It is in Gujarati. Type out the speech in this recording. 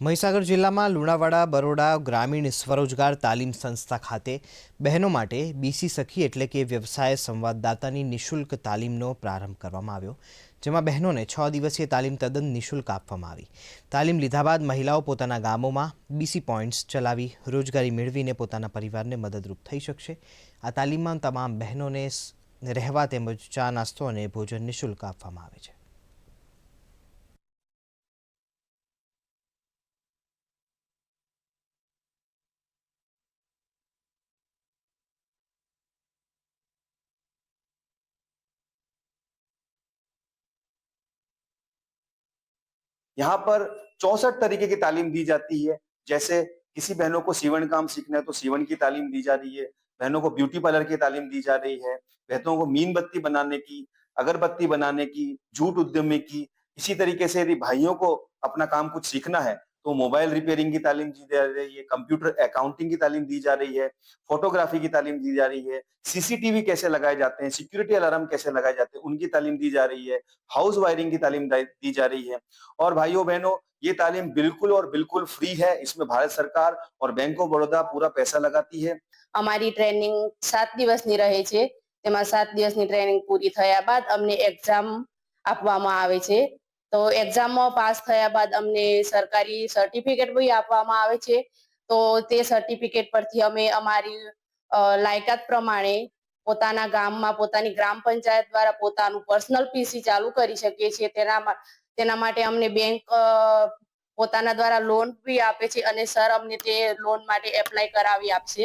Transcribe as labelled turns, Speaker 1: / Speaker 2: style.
Speaker 1: મહીસાગર જિલ્લામાં લુણાવાડા, બરોડા ગ્રામીણ સ્વરોજગાર તાલીમ સંસ્થા ખાતે બહેનો માટે બીસી સખી એટલે કે વ્યવસાય સંવાદદાતાની નિઃશુલ્ક તાલીમનો પ્રારંભ કરવામાં આવ્યો, જેમાં બહેનોને છ દિવસીય તાલીમ તદ્દન નિશુલ્ક આપવામાં આવી. તાલીમ લીધા બાદ મહિલાઓ પોતાના ગામોમાં બીસી પોઈન્ટ્સ ચલાવી રોજગારી મેળવીને પોતાના પરિવારને મદદરૂપ થઈ શકશે. આ તાલીમમાં તમામ બહેનોને રહેવા તેમજ ચા નાસ્તો અને ભોજન નિશુલ્ક આપવામાં આવે છે.
Speaker 2: यहाँ पर चौसठ तरीके की तालीम दी जाती है। जैसे किसी बहनों को सीवन काम सीखना है तो सीवन की तालीम दी जा रही है। बहनों को ब्यूटी पार्लर की तालीम दी जा रही है। बहनों को मीन बत्ती बनाने की, अगरबत्ती बनाने की, जूट उद्यमी की, इसी तरीके से यदि भाइयों को अपना काम कुछ सीखना है तो मोबाइल रिपेयरिंग की तालीम दी जा रही है कंप्यूटर अकाउंटिंग की तालीम दी जा रही है फोटोग्राफी की तालीम दी जा रही है सीसीटीवी कैसे लगाए जाते हैं सिक्योरिटी अलार्म कैसे लगाए जाते हैं उनकी तालीम दी जा रही है हाउस वायरिंग की तालीम दा- दी जा रही है और भाइयों बहनों ये तालीम बिल्कुल और बिल्कुल फ्री है इसमें भारत सरकार और बैंक ऑफ बड़ौदा पूरा पैसा लगाती है
Speaker 3: અમારી ટ્રેનિંગ સાત દિવસની રહે છે તેમાં સાત દિવસની ટ્રેનિંગ પૂરી થયા બાદ અમને એક્ઝામ આપવામાં આવે છે તો એક્ઝામમાં પાસ થયા બાદ અમને સરકારી સર્ટિફિકેટ બી આપવામાં આવે છે. તો તે સર્ટિફિકેટ પરથી અમે અમારી લાયકાત પ્રમાણે પોતાના ગામમાં, પોતાની ગ્રામ પંચાયત દ્વારા પોતાનું પર્સનલ પીસી ચાલુ કરી શકીએ છીએ. તેના તેના માટે અમને બેંક પોતાના દ્વારા લોન બી આપે છે અને સર અમને તે લોન માટે એપ્લાય કરાવી આપશે.